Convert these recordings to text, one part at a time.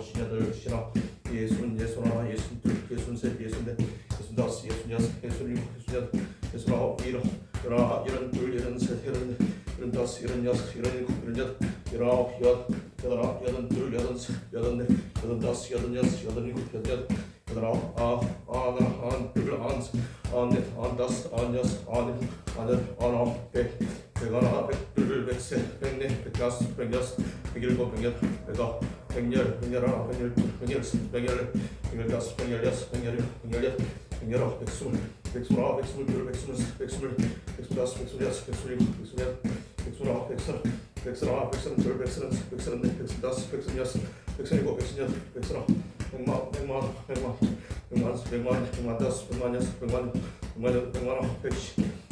신여섯 신일곱 신여덟 신아홉 예순 예순 하나 예순 둘 예순 셋 예순 넷 예순 다섯 예순 여섯 예순 일곱 예순 여덟 예순 아홉 일흔 열하나 열흔둘 열흔셋 열흔넷 열흔다섯 열흔여섯 열흔일곱 열흔여덟 열아홉 여 여덟하나 여덟 둘 여덟 셋 여덟 넷 여덟 다섯 여덟 여섯 여덟 일곱 여덟 여덟 여덟 아홉 아홉 아흔 아흔둘 아흔셋 아흔넷 아흔다섯 아흔여섯 아흔일곱 아흔여덟 아흔아홉 백 백하나 백둘 백셋 백넷 백다섯 백여섯 백일곱 백여덟 백아홉 백열 백열하나 백열둘 백열셋 백열넷 백열다섯 백열여섯 백열일곱 백열여덟 백열아홉 백스물 백스물하나 백스물둘 백스물셋 백스물 백스물다섯 백스물여섯 백스물일곱 백스물여덟 백스물아홉 백스물 백스물하나 백스물둘 백스물셋 백스물넷 백스물다섯 백스물여섯 백스물일곱 백스물여덟 백스물 백만 백만 백만 백만 백만 백만 다섯 백만 여섯 백만 백만 백만 아홉 백신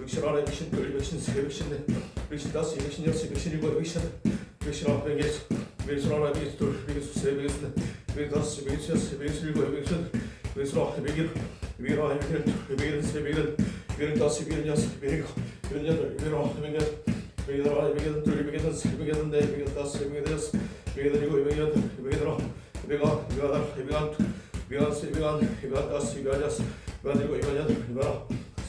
110, 111, 112, 113, 115, 116, 117, 118, 119, 120, 121, 122, 121, 122, 123, 124, 125, 126, 127, 128, 129, 130, 131, 132, 133, 134, 135, 136, 137, 138, 139, 140, 141, 142, 143, 144, 145, 146, 147, 148, 149, 150, 151, 152, 153, 154, 155, 156, 157, 158, 159, 160, 161, 162, 163, 164, 165, 166, 167, 168, 169, 170, 171, 172, 173, 174, 175, 176, 177, 178,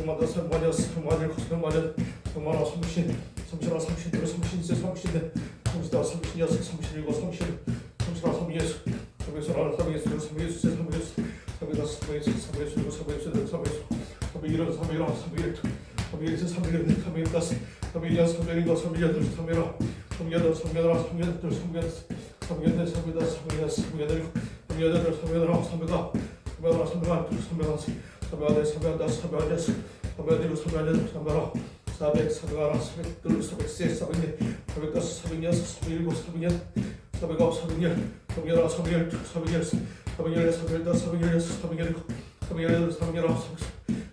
백마다 삼마냐 삼마냐 삼마냐 백마나 삼신 삼신아 삼신들 삼신세 삼신대 삼신다 삼신여섯 삼신일곱 삼신 삼신아 삼예수 삼예수라 삼예수 삼예수세 삼예수 삼예다섯 삼예수 삼예수일곱 삼예수들 삼예수 삼예일은 삼예라 삼예일투 삼예일세 삼예일네 삼예일다섯 삼예일야 삼예일과 삼예여덟 삼예라 삼예여덟 삼예라 삼예둘 삼예다섯 삼예네 삼예다섯 삼예여섯 삼예일곱 삼예여덟 삼예라 삼예다 삼예라 삼예라 둘 삼예다 삼십 삼십 삼십 삼십 일곱 삼십 하나 여덟 삼십 하나 사백 사백 하나 사백 둘 사백 셋 사백 넷 사백 다섯 사백 여섯 사백 일곱 사백 여덟 사백 아홉 사백 열 사백 열 하나 사백 열둘 사백 열셋 사백 열넷 사백 열다섯 사백 열여섯 사백 열일곱 사백 열여덟 사백 열아홉 사백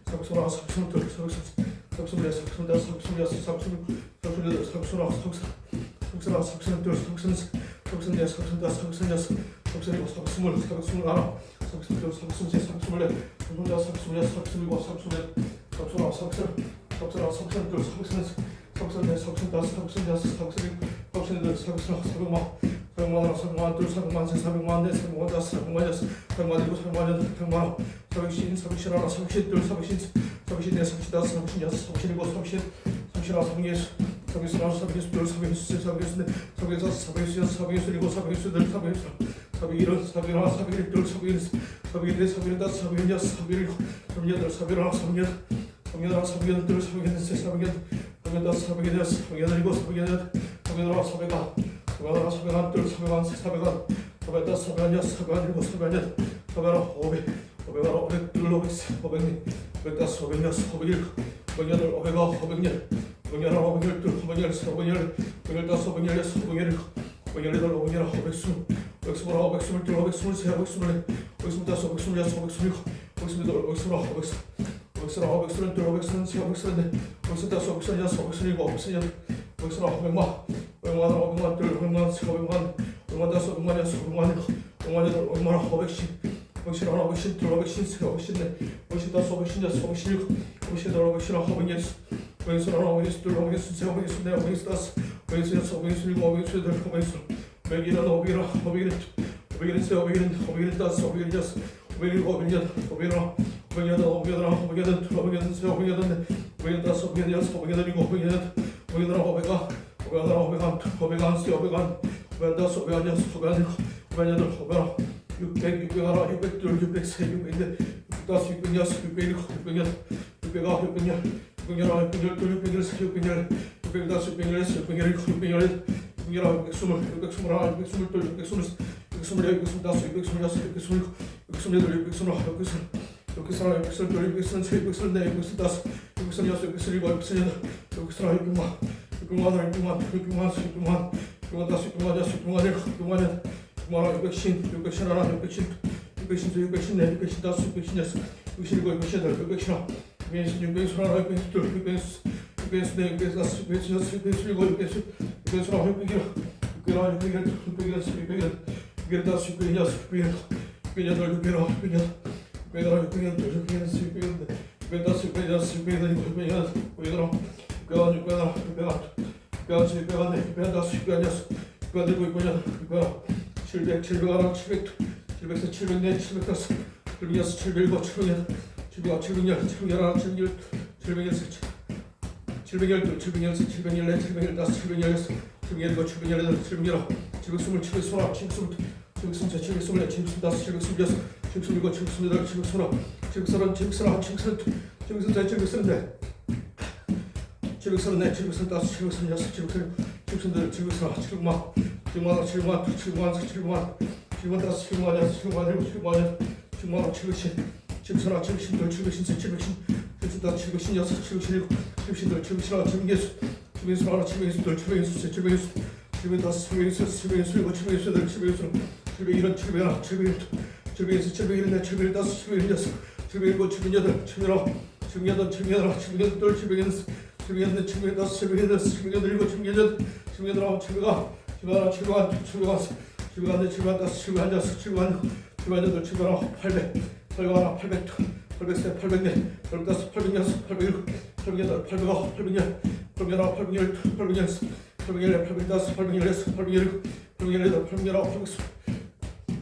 사백 스물 하나 사백 스물 둘 사백 사백 스물 넷 사백 스물 다섯 사백 스물 여섯 사백 스물 사백 스물 여덟 사백 스물 아홉 사백 사백 스물 아홉 사백 스물 둘 사백 스물 셋 사백 스물 넷 사백 스물 다섯 사백 스물 여섯 사백 스물 일곱 사백 스물 사백 스물 하나 사백 스물 둘 사백 스물 셋 사백 스물 넷 사백 스물 다섯 사백 스물 여섯 사백 스물 일곱 사백 스물 여덟 사백 스물 아홉 사백 스물 석선아 석선 둘 석선 석선 넷 석선 다섯 석선 여섯 석선 일곱 석선 여덟 석선 사백만 사백만 하나 사백만 둘 사백만 셋 사백만 넷 사백만 다섯 사백만 여섯 사백만 일곱 사백만 여덟 사백만 아홉 사백신 사백신 하나 사백신 둘 사백신 사백신 넷 사백신 다섯 사백신 여섯 사백신 일곱 사백신 사백신 하나 사백신 사백신 하나 사백신 둘 사백신 셋 사백신 넷 다섯 사백신 여섯 사백신 일곱 사백신 여덟 사백신 사백 일흔 사백 하나 사백 일둘 사백 일 사백 일넷 사백 일 다섯 사백 일 여섯 사백 일곱 사백 여덟 사백 하나 사백 여덟 사백여덟 사백여덟 사백여덟 셋 사백여덟 사백여덟 사백여덟 사백여덟 일곱 사백여덟 사백여덟 아홉 사백아 사백하나 사백한 둘 사백한 셋 사백한 사백다섯 사백한 여섯 사백한 일곱 사백한 여덟 사백하나 오백 오백하나 오백둘 오백셋 오백넷 오백다섯 오백여섯 오백일곱 오백여덟 오백아홉 오백열 오백열하나 오백열둘 오백열 오백열다섯 오백열여섯 오백열일곱 오백열여덟 오백열아홉 오백스물 오백 스물하나 오백 스물둘 오백 스물세 오백 스물넷 오백 스물다섯 오백 스물여섯 오백 스물일곱 오백 스물여덟 오백 스물아홉 오백 스 오백 스물하나 오백 스물둘 오백 스물세 오백 스물넷 오백 스물다섯 오백 스물여섯 오백 스물일곱 오백 스물여덟 오백 스물아홉 오백만 오백만 하나 오백만 둘 오백만 세 오백만 오백만 다섯 오백만 여섯 오백만 일곱 오백만 여덟 오백만 아홉 오백십 오백십 하나 오백십 둘 오백십 세 오백십 넷 오백십 다섯 오백십 여섯 오백십 일곱 오백십 여덟 오백십 아홉 오백여섯 오백여섯 하나 오백여섯 둘 오백여섯 세 오백여섯 넷 오백여섯 다섯 오백여섯 여섯 오백여섯 일곱 오백여섯 여덟 오백여섯 오백일 하나 오백일 하나 오백일 둘 오백일 세 오백일 넷 오백일 다섯 오백일 여섯 오백일 일곱 오백일 여덟 오백일 하나 오백일 여덟 오백일 하나 오백일 여덟 둘 오백일 여덟 세 오백일 여덟 넷 오백일 다섯 오백일 여섯 오백일 여덟 일곱 오백일 여덟 오백일 하나 오백일 오백일 하나 오백일 한 둘, 오백일 한세 오백일 한 오백일 다섯 오백일 여섯 오백일 일곱 오백일 여덟 오백일 하나 육백 육백 하나 육백 둘 육백 세 육백 넷 육백 다섯 육백 여섯 육백 일곱 육백 여덟 육백 아홉 육백 열 육백 열 하나 육백 열둘 육백 열세 육백 열 육백 다섯 육백 열여섯 육백 열일곱 육백 열여덟 육백 열아홉 육백 스물 육백 스물 하나 육백 스물둘 육백 스물 육백 스물여 육백 스물다섯 육백 스물여섯 육백 스물일곱 육백 스물여덟 육백 스물아홉 육백 스물 육백 스물 하나 육백 스물둘 육백 스물세 육백 스물네 육백 스물다섯 육백 스물여섯 육백 스물일곱 육백 스물여덟 육백 스물아홉 육백만 육백만 하나 육백만 둘 육백만 세 육백만 육백만 다섯 육백만 여섯 육백만 일곱 육백만 여덟 육백만 하나 육백신 육백신 하나 육백신 육백신 두 육백신 네 육백신 다섯 육백신 여섯 육백신 일곱 육백신 여덟 육백신 하나 육백신 육백신 하나 육백신 둘 육백신 육백신 네 육백신 다섯 육백신 여섯 육백신 일곱 육백신 육백신 육백일 여섯 육백일 육백일 다섯 육백일 여섯 육백일 육백일 여덟 육백일 아홉 육백일 여덟 육백일 하나 육백일 둘 육백일 여섯 육백일 넷 육백일 다섯 육백일 여섯 육백일 일곱 육백일 여덟 육백일 아홉 육백일 하나 육백일 하나 육백일 하나 육백일 한 육백일 한 넷, 육백일 다섯 육백일 여섯 육백일 일곱 육백일 여덟 육백일 아홉 칠백 칠백 하나 칠백 둘 칠백 세 칠백 넷 칠백 다섯 칠백 여섯 칠백 일곱 칠백 여덟 칠백 아홉 칠백 열 칠백 열 하나 칠백 열 칠백 열세 칠백 열둘 칠백 열세 칠백 열넷 칠백 열다섯 칠백 열여섯 칠백 열일곱 칠백 열여덟 칠백 열아홉 칠백 스물 칠백 스물하나 칠백 스물 칠백 스물세 칠백 스물넷 칠백 스물다섯 칠백 스물여섯 칠백 스물일곱 칠백 스물여덟 칠백 스물아홉 칠백 서른 칠백 서른하나 칠백 서른둘 칠백 서른셋 칠백 서른넷 칠백 서른넷 칠백 서른다섯 칠백 서른여섯 칠백 서른 칠백 서른여덟 칠백 서른아홉 칠백만 칠백만 칠백만 둘 칠백만 세 칠백만 칠백만 다섯 칠백만 여섯 칠백만 일곱 칠백만 여덟 칠백만 아홉 칠백신 칠백신 하나 칠백신 둘 칠백신 세 칠백신 칠백신 다섯 칠 백신 여섯 칠백신 일곱 칠백신 둘 칠백신 하나 칠백예수 칠백예수 하나 칠백예수 둘 칠백예수 세 칠백예수 칠백 다섯 칠백예수 여섯 칠백예수 일곱 칠백예수 여덟 칠백예수 칠백일흔 칠백하나 칠백일 칠백예수 칠백일넷 칠백일 다섯 칠백일 여섯 칠백일곱 칠백여덟 칠백아홉 칠백여덟 칠백여덟 칠백여덟 둘 칠백여섯 칠백여덟 칠백다섯 칠백여덟 칠백여덟 일곱 칠백여덟 칠백여덟 아홉 칠백아 칠백하나 칠백한 둘 칠백한 세 칠백한 넷 칠백한 다섯 칠백한 여섯 칠백한 칠백한 여덟 칠백한 아홉 팔백 팔백하나 팔 백둘 팔백세 팔백넷 팔백다섯 팔백여섯 팔백일곱 팔백여덟 팔백아홉 팔백열 팔백열아홉 팔백열 둘 팔백여섯 팔백열네 팔백다섯 팔백열여섯 팔백열일곱 팔백열여덟 팔백열아홉 팔백스물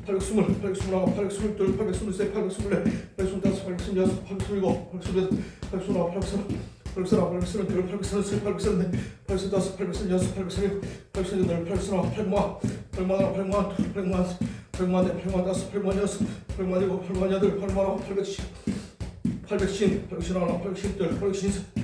팔백스물 팔백스물하나 팔백스물둘 팔백스물세 팔백스물네 팔백스물다섯 팔백스물여섯 팔백스물일곱 팔백스물여덟 팔백스물아홉 팔백스물 팔백스물하나 팔백스물둘 팔백스물세 팔백스물네 팔백스물다섯 팔백스물여섯 팔백스물일곱 팔백스물여덟 팔백스물아홉 팔백만 팔백만하나 팔백만 둘 팔백만 세 팔백만 네 팔백만 다섯 팔백만 여섯 팔백만 일곱 팔백만 여덟 팔백만 810, 811, 812, 813